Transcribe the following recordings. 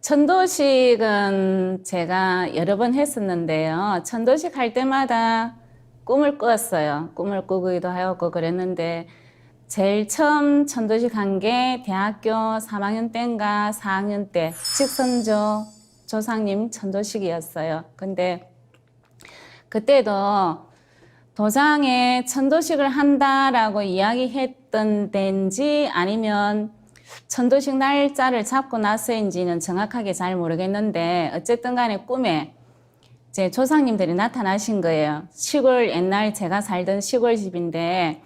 천도식은 제가 여러 번 했었는데요. 천도식 할 때마다 꿈을 꿨어요. 꿈을 꾸기도 하였고 그랬는데 제일 처음 천도식 한 게 대학교 3학년 때인가 4학년 때 직선조 조상님 천도식이었어요. 근데 그때도 도장에 천도식을 한다라고 이야기했던 데인지 아니면 천도식 날짜를 잡고 나서인지는 정확하게 잘 모르겠는데 어쨌든 간에 꿈에 제 조상님들이 나타나신 거예요. 시골 옛날 제가 살던 시골 집인데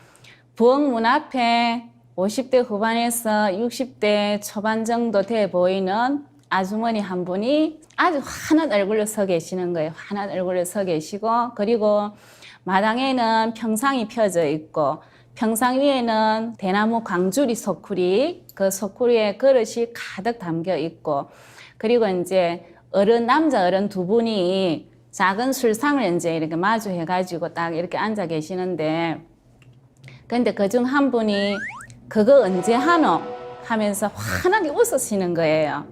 부엌 문 앞에 50대 후반에서 60대 초반 정도 돼 보이는 아주머니 한 분이 아주 환한 얼굴로 서 계시는 거예요. 환한 얼굴로 서 계시고 그리고 마당에는 평상이 펴져 있고 평상 위에는 대나무 광주리 소쿠리 그 소쿠리에 그릇이 가득 담겨 있고 그리고 이제 어른 남자 어른 두 분이 작은 술상을 이제 이렇게 마주해 가지고 딱 이렇게 앉아 계시는데 근데 그 중 한 분이 그거 언제 하노 하면서 환하게 웃으시는 거예요.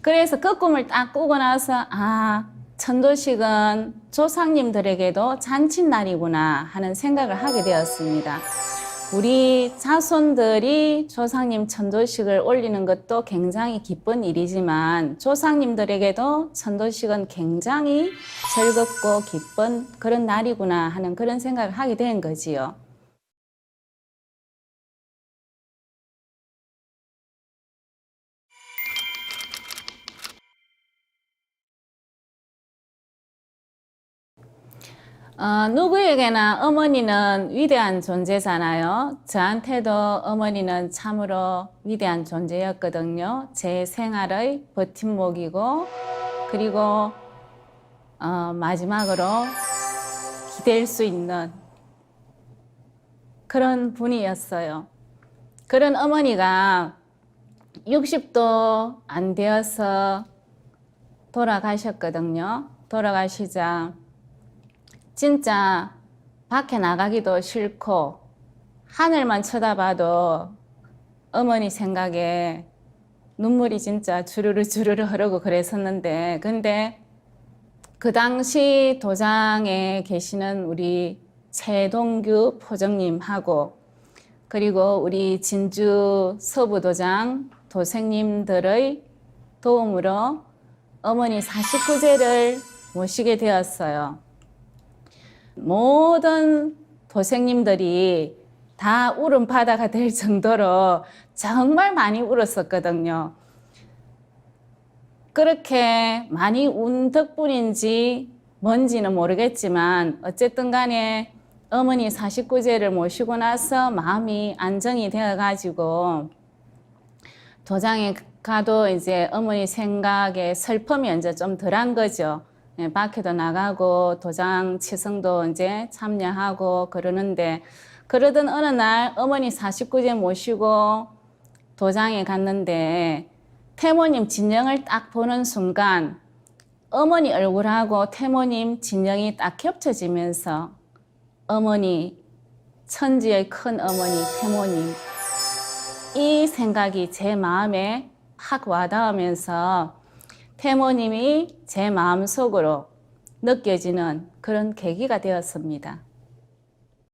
그래서 그 꿈을 딱 꾸고 나서 아 천도식은 조상님들에게도 잔칫날이구나 하는 생각을 하게 되었습니다. 우리 자손들이 조상님 천도식을 올리는 것도 굉장히 기쁜 일이지만 조상님들에게도 천도식은 굉장히 즐겁고 기쁜 그런 날이구나 하는 그런 생각을 하게 된 거지요. 어, 누구에게나 어머니는 위대한 존재잖아요. 저한테도 어머니는 참으로 위대한 존재였거든요. 제 생활의 버팀목이고, 그리고 어, 마지막으로 기댈 수 있는 그런 분이었어요. 그런 어머니가 60도 안 되어서 돌아가셨거든요. 돌아가시자 진짜 밖에 나가기도 싫고 하늘만 쳐다봐도 어머니 생각에 눈물이 진짜 주르르 주르르 흐르고 그랬었는데 근데 그 당시 도장에 계시는 우리 최동규 포정님하고 그리고 우리 진주 서부도장 도생님들의 도움으로 어머니 49제를 모시게 되었어요. 모든 도생님들이 다 울음바다가 될 정도로 정말 많이 울었었거든요. 그렇게 많이 운 덕분인지 뭔지는 모르겠지만 어쨌든 간에 어머니 49제를 모시고 나서 마음이 안정이 되어 가지고 도장에 가도 이제 어머니 생각에 슬픔이 이제 좀 덜한 거죠. 예, 밖에도 나가고 도장 치성도 이제 참여하고 그러는데 그러던 어느 날 어머니 49제 모시고 도장에 갔는데 태모님 진영을 딱 보는 순간 어머니 얼굴하고 태모님 진영이 딱 겹쳐지면서 어머니 천지의 큰 어머니 태모님 이 생각이 제 마음에 확 와닿으면서 태모님이 제 마음속으로 느껴지는 그런 계기가 되었습니다.